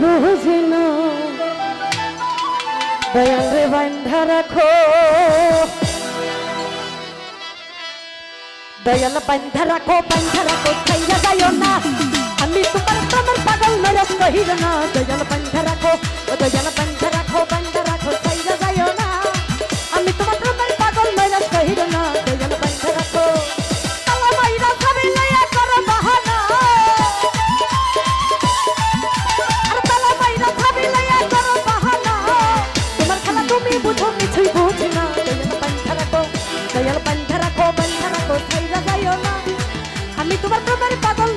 বুঝে না দয়াল রে বান্ধা রাখো। দয়াল বান্ধা রাখো বান্ধা রাখো ছাইয়া যায় না। আমি তোমার তোমার পাগল নয় কহিল না। দয়াল বান্ধা রাখো দয়াল বান্ধা আমি তোমার খাবার পাতা